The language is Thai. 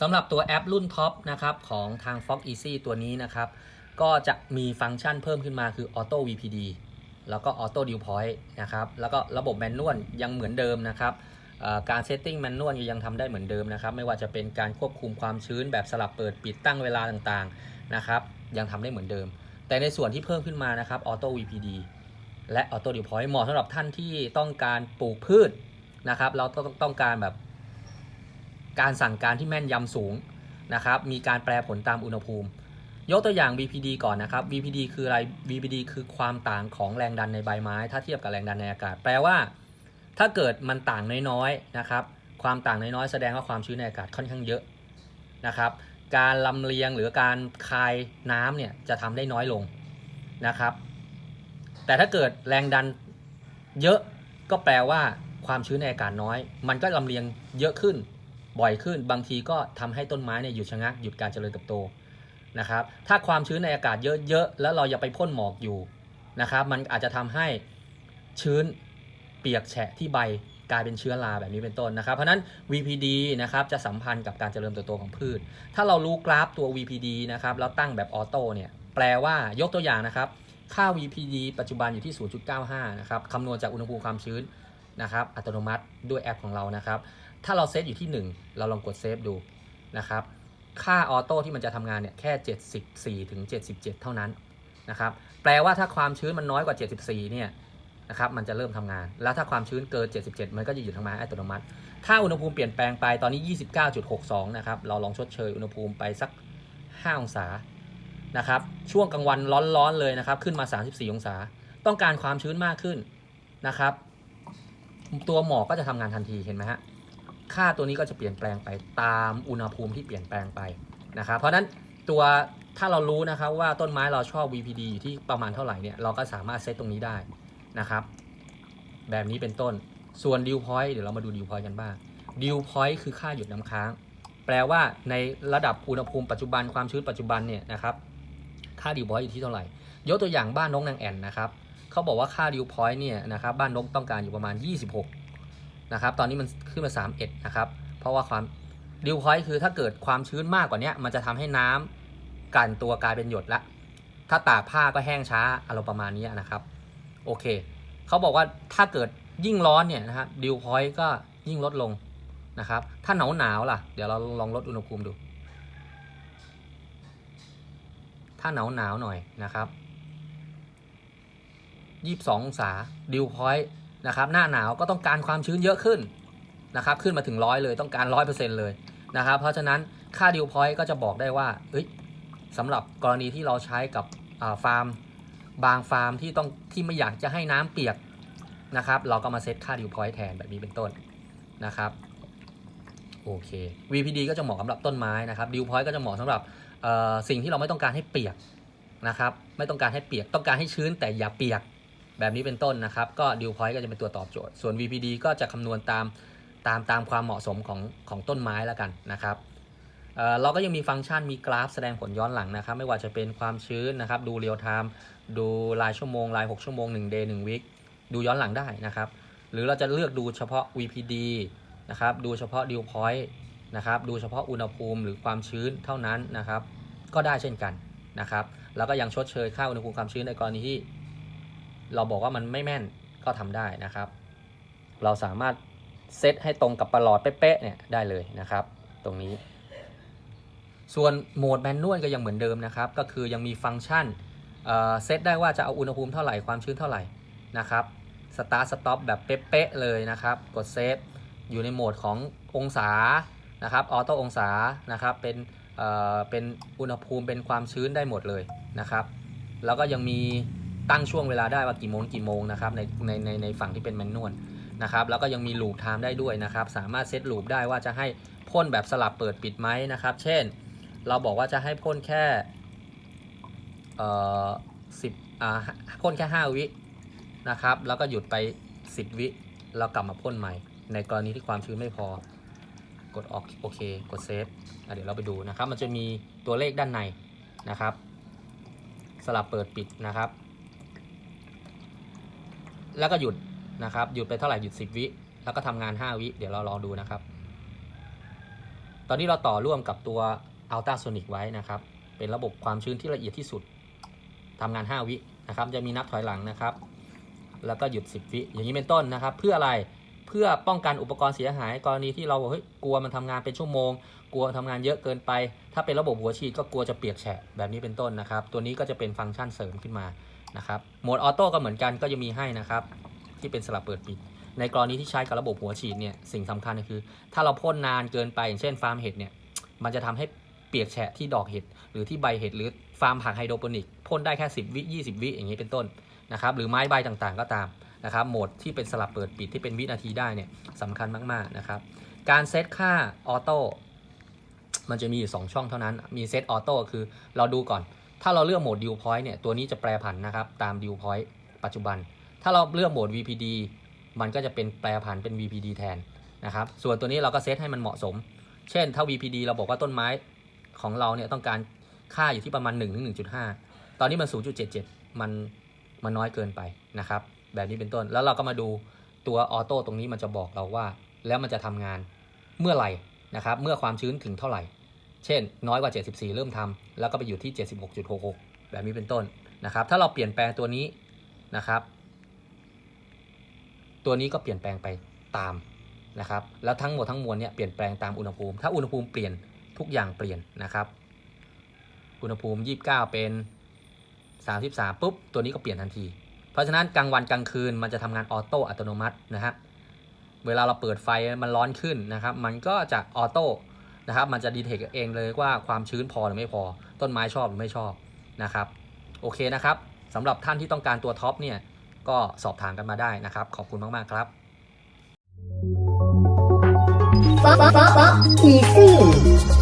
สำหรับตัวแอปรุ่นท็อปนะครับของทาง Fox Easy ตัวนี้นะครับ ก็จะมีฟังก์ชันเพิ่มขึ้นมาคือ Auto VPD แล้วก็ Auto Dew Point นะครับ แล้วก็ระบบแมนนวลยังเหมือนเดิมนะครับการเซตติ้งแมนนวลยังทำได้เหมือนเดิมนะครับ ไม่ว่าจะเป็นการควบคุมความชื้นแบบสลับเปิดปิดตั้งเวลาต่างๆนะครับ ยังทำได้เหมือนเดิม แต่ในส่วนที่เพิ่มขึ้นมานะครับ Auto VPD และ Auto Dew Point เหมาะสำหรับท่านที่ต้องการปลูกพืชนะครับ เราต้องต้องการแบบ การสั่งการที่แม่นยำสูงนะครับมีการแปลผลตามอุณหภูมิ ยกตัวอย่าง VPD ก่อนนะครับ VPD คืออะไร VPD คือความต่างของแรงดันในใบไม้ ถ้าเทียบกับแรงดันในอากาศ แปลว่า ถ้าเกิดมันต่างน้อยๆนะครับความต่างน้อยๆแสดงว่าความชื้นในอากาศค่อนข้างเยอะนะครับการลำเลียงหรือการคายน้ำเนี่ยจะทำได้น้อยลงนะครับ แต่ถ้าเกิดแรงดันเยอะก็แปลว่าความชื้นในอากาศน้อย มันก็ลำเลียงเยอะขึ้น บ่อยขึ้น บางทีก็ทำให้ต้นไม้เนี่ยหยุดชะงักหยุดการเจริญเติบโตนะครับ ถ้าความชื้นในอากาศเยอะๆแล้วเราอย่าไปพ่นหมอกอยู่นะครับ มันอาจจะทำให้ชื้นเปียกแฉะที่ใบกลายเป็นเชื้อราแบบนี้เป็นต้นนะครับ เพราะฉะนั้น VPD นะครับจะสัมพันธ์กับการเจริญเติบโตของพืช ถ้าเรารู้กราฟตัว VPD นะครับแล้วตั้งแบบออโต้เนี่ยแปลว่ายกตัวอย่างนะครับค่า VPD ปัจจุบันอยู่ที่ 0.95 นะครับคำนวณจากอุณหภูมิความชื้นนะครับอัตโนมัติด้วยแอปของเรานะครับ ถ้าเราเซตอยู่ที่ 1 เราลองกดเซฟดูนะครับ ค่าออโต้ที่มันจะทำงานเนี่ยแค่ 74ถึง77 เท่านั้นนะครับ แปลว่าถ้าความชื้นมันน้อยกว่า 74 เนี่ยนะครับมันจะเริ่มทำงาน แล้วถ้าความชื้นเกิน 77 มันก็จะหยุดทำงานอัตโนมัติ ถ้าอุณหภูมิเปลี่ยนแปลงไปตอนนี้ 29.62 นะครับ เราลองชดเชยอุณหภูมิไปสัก 5 องศา นะครับ ช่วงกลางวันร้อนๆเลยนะครับ ขึ้นมา 34 องศา ต้องการความชื้นมากขึ้นนะครับ ตัวหมอกก็จะทำงานทันที เห็นไหมฮะ ค่าตัวนี้ก็จะเปลี่ยนแปลงไปตามอุณหภูมิที่เปลี่ยนแปลงไปนะครับเพราะฉะนั้นตัวถ้าเรารู้นะครับว่าต้นไม้เราชอบ VPD อยู่ที่ประมาณเท่าไหร่เนี่ยเราก็สามารถเซตตรงนี้ได้นะครับ แบบนี้เป็นต้นส่วน dew point เดี๋ยวเรามาดู dew point กันบ้าง dew point คือค่าหยุดน้ำค้าง แปลว่าในระดับอุณหภูมิปัจจุบันความชื้นปัจจุบันเนี่ยนะครับค่า dew point อยู่ที่เท่าไหร่ ยกตัวอย่างบ้านนกนางแอ่นนะครับเขาบอกว่าค่า dew point เนี่ยนะครับบ้านนกต้องการอยู่ประมาณ 26 นะครับ ตอนนี้มันขึ้นมา 31 นะครับ เพราะว่าความ dew point คือถ้าเกิดความชื้นมากกว่านี้มันจะทำให้น้ำกันตัวกลายเป็นหยดละ ถ้าตากผ้าก็แห้งช้าอารมณ์ประมาณนี้นะครับ โอเค เขาบอกว่าถ้าเกิดยิ่งร้อนเนี่ยนะครับ dew point ก็ยิ่งลดลงนะครับ ถ้าหนาวหนาวล่ะ เดี๋ยวเราลองลดอุณหภูมิดู ถ้าหนาวหนาวหน่อยนะครับ 22องศา dew point นะครับหน้าหนาวก็ต้องการความชื้นเยอะขึ้นนะครับขึ้นมาถึงร้อยเลยต้องการ100%เปอร์เซ็นต์เลยนะครับเพราะฉะนั้นค่า dew point ก็จะบอกได้ว่าเอ้ยสำหรับกรณีที่เราใช้กับาฟาร์มบางฟาร์มที่ต้องที่ไม่อยากจะให้น้ำเปียกนะครับเราก็มาเซตค่า dew point แทนแบบนี้เป็นต้นนะครับโอเค VPD ก็จะเหมาะสำหรับต้นไม้นะครับ dew point ก็จะเหมาะสำหรับสิ่งที่เราไม่ต้องการให้เปียกนะครับไม่ต้องการให้เปียกต้องการให้ชื้นแต่อย่าเปียก แบบนี้เป็นต้นนะครับ ก็ dew point ก็จะเป็นตัวตอบโจทย์ ส่วน VPD ก็จะคำนวณตามตามตามความเหมาะสมของของต้นไม้แล้วกันนะครับเเราก็ยังมีฟังก์ชันมีกราฟแสดงผลย้อนหลังนะครับ ไม่ว่าจะเป็นความชื้นนะครับ ดูเรียลไทม์ดูรายชั่วโมง ราย 6 ชั่วโมง1 day 1 week ดูย้อนหลังได้นะครับ หรือเราจะเลือกดูเฉพาะ VPD นะครับ ดูเฉพาะ dew point นะครับ ดูเฉพาะอุณหภูมิหรือความชื้นเท่านั้นนะครับ ก็ได้เช่นกันนะครับ แล้วก็ยังชดเชยค่าอุณหภูมิความชื้นในกรณีที่ เราบอกว่ามันไม่แม่นก็ทำได้นะครับ เราสามารถเซตให้ตรงกับประหลอดเป๊ะๆเนี่ยได้เลยนะครับ ตรงนี้ ส่วนโหมดแมนนวลก็ยังเหมือนเดิมนะครับ ก็คือยังมีฟังก์ชันเซตได้ว่าจะเอาอุณหภูมิเท่าไหร่ความชื้นเท่าไหร่นะครับสตาร์ทสต็อปแบบเป๊ะๆเลยนะครับ กดเซฟอยู่ในโหมดขององศานะครับออโต้องศานะครับเป็นเเป็นอุณหภูมิเป็นความชื้นได้หมดเลยนะครับ แล้วก็ยังมี ตั้งช่วงเวลาได้ว่ากี่โมงกี่โมงนะครับในในในในฝั่งที่เป็นแมนนวลนะครับแล้วก็ยังมีลูปไทม์ได้ด้วยนะครับสามารถเซตลูปได้ว่าจะให้พ่นแบบสลับเปิดปิดไหมนะครับ เช่น เราบอกว่าจะให้พ่นแค่เอ่อสิบอ่าพ่นแค่ 5 วินะครับแล้วก็หยุดไป 10 วิแล้วกลับมาพ่นใหม่ ในกรณีที่ความชื้นไม่พอกดออกโอเคกดเซฟเดี๋ยวเราไปดูนะครับ มันจะมีตัวเลขด้านในนะครับ สลับเปิดปิดนะครับ แล้วก็หยุดนะครับ หยุดไปเท่าไหร่หยุด 10 วิ แล้วก็ทำงาน 5 วิ เดี๋ยวเราลองดูนะครับ ตอนนี้เราต่อร่วมกับตัวอัลตราโซนิกไว้นะครับ เป็นระบบความชื้นที่ละเอียดที่สุดทำงาน 5 วินะครับ จะมีนับถอยหลังนะครับ แล้วก็หยุด 10 วิ อย่างนี้เป็นต้นนะครับ เพื่ออะไร เพื่อป้องกันอุปกรณ์เสียหาย กรณีที่เราเฮ้ยกลัวมันทำงานเป็นชั่วโมง กลัวทำงานเยอะเกินไป ถ้าเป็นระบบหัวฉีดก็กลัวจะเปียกแฉะแบบนี้เป็นต้นนะครับ ตัวนี้ก็จะเป็นฟังก์ชันเสริมขึ้นมานะครับโหมดออโต้ก็เหมือนกันก็จะมีให้นะครับ ที่เป็นสลับเปิดปิด ในกรณีที่ใช้กับระบบหัวฉีดเนี่ยสิ่งสำคัญก็คือ ถ้าเราพ่นนานเกินไปอย่างเช่นฟาร์มเห็ดเนี่ยมันจะทำให้เปียกแฉะที่ดอกเห็ดหรือที่ใบเห็ดหรือฟาร์มผักไฮโดรโปนิกพ่นได้แค่ 10 วิ 20 วิอย่างนี้เป็นต้นนะครับหรือไม้ใบต่างๆก็ตาม นะครับโหมดที่เป็นสลับเปิดปิดที่เป็นวินาทีได้เนี่ยสำคัญมากๆนะครับการเซตค่าออโต้มันจะมีอยู่ 2 ช่องเท่านั้น มีเซตออโต้คือเราดูก่อน ถ้าเราเลือกโหมดดิวพอยต์เนี่ย ตัวนี้จะแปรผันนะครับ ตามดิวพอยต์ปัจจุบัน ถ้าเราเลือกโหมด VPD มันก็จะเป็นแปรผันเป็น VPD แทนนะครับ ส่วนตัวนี้เราก็เซตให้มันเหมาะสม เช่น ถ้า VPD เราบอกว่าต้นไม้ของเราเนี่ยต้องการค่าอยู่ที่ประมาณ1ถึง1.5 ตอนนี้มัน 0.77 มันมันน้อยเกินไปนะครับ แบบนี้เป็นต้น แล้วเราก็มาดูตัวออโต้ตรงนี้มันจะบอกเราว่า แล้วมันจะทำงานเมื่อไหร่นะครับ เมื่อความชื้นถึงเท่าไหร่ เช่น น้อยกว่า 74 เริ่มทำแล้วก็ไปอยู่ที่ 76.66 แบบนี้เป็นต้นนะครับ ถ้าเราเปลี่ยนแปลงตัวนี้นะครับ ตัวนี้ก็เปลี่ยนแปลงไปตามนะครับ แล้วทั้งหมดทั้งมวลเนี่ยเปลี่ยนแปลงตามอุณหภูมิ ถ้าอุณหภูมิเปลี่ยนทุกอย่างเปลี่ยนนะครับ อุณหภูมิ 29 เป็น 33ปุ๊บ ตัวนี้ก็เปลี่ยนทันที ราะฉะนั้นกลางวันกลางคืนมันจะทำงานออโต้อัตโนมัตินะครับเวลาเราเปิดไฟมันร้อนขึ้นนะครับ มันก็จะออโต้นะครับ มันจะดีเทคเองเลยว่าความชื้นพอหรือไม่พอ ต้นไม้ชอบหรือไม่ชอบนะครับ โอเคนะครับสำหรับท่านที่ต้องการตัวท็อปเนี่ยก็สอบถามกันมาได้นะครับ ขอบคุณมาก ๆ ครับ Easy.